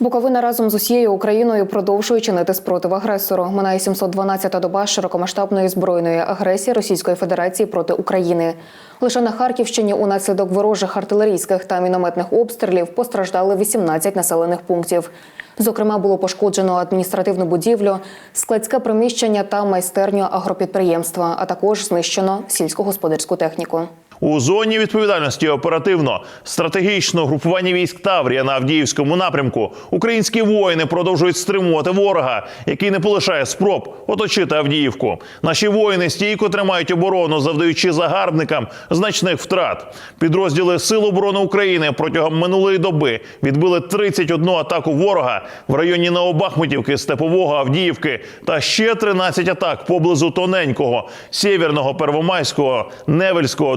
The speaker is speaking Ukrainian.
Буковина разом з усією Україною продовжує чинити спротив агресору. Минає 712-та доба широкомасштабної збройної агресії Російської Федерації проти України. Лише на Харківщині унаслідок ворожих артилерійських та мінометних обстрілів постраждали 18 населених пунктів. Зокрема, було пошкоджено адміністративну будівлю, складське приміщення та майстерню агропідприємства, а також знищено сільськогосподарську техніку. У зоні відповідальності оперативно стратегічного групування військ Таврія на Авдіївському напрямку українські воїни продовжують стримувати ворога, який не полишає спроб оточити Авдіївку. Наші воїни стійко тримають оборону, завдаючи загарбникам значних втрат. Підрозділи Сил оборони України протягом минулої доби відбили 31 атаку ворога в районі Новобахмутівки, Степового, Авдіївки та ще 13 атак поблизу Тоненького, Сєвєрного, Первомайського, Невельського,